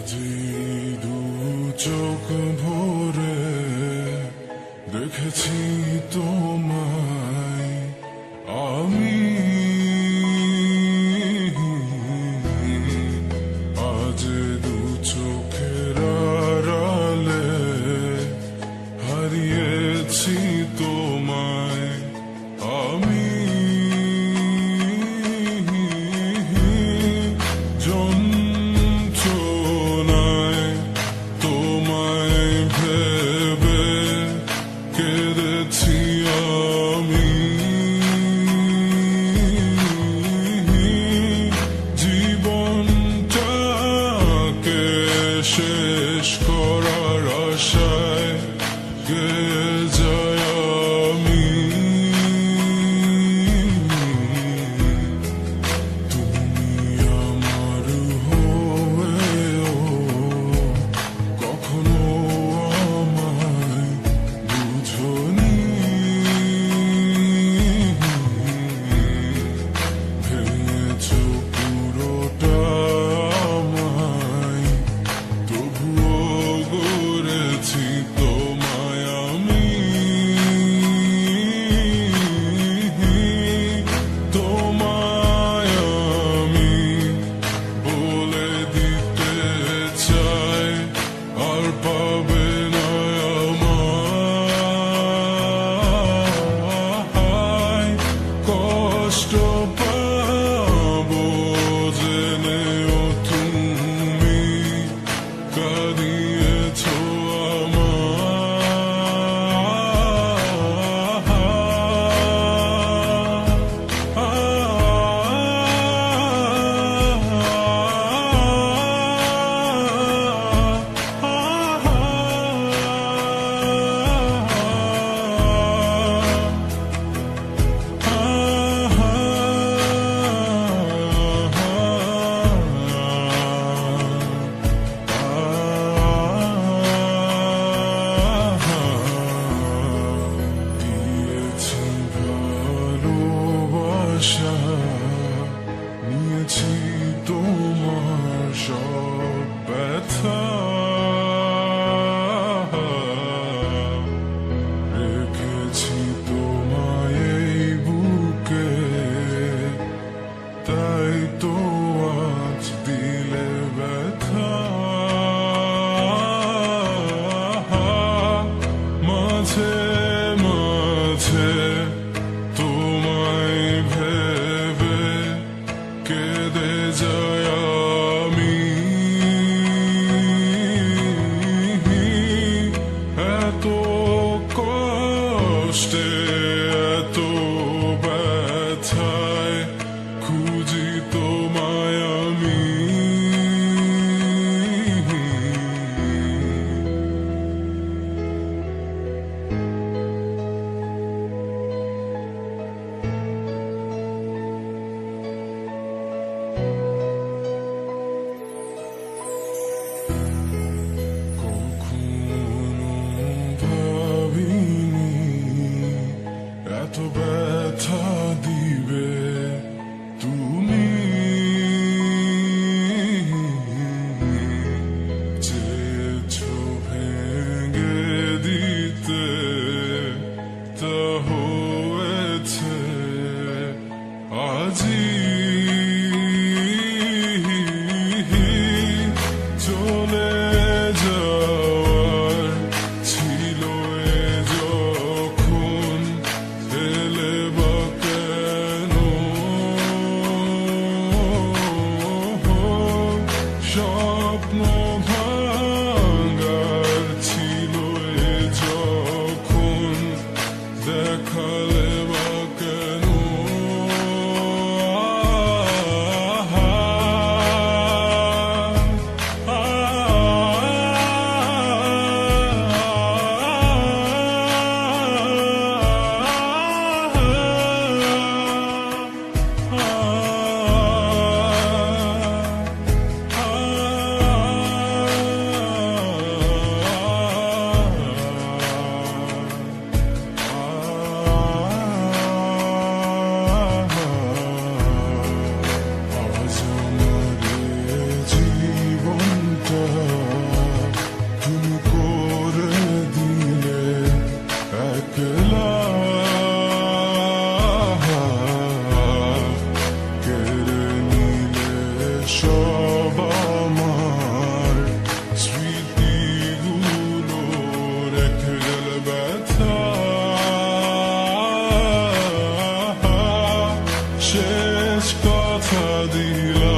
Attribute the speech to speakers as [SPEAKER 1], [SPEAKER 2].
[SPEAKER 1] আজি দু চোখ ভরে দেখেছি তোমায়। সব আমার স্মৃতিগুলো রেখে গেল ব্যথা। শেষ কথা দিলাম।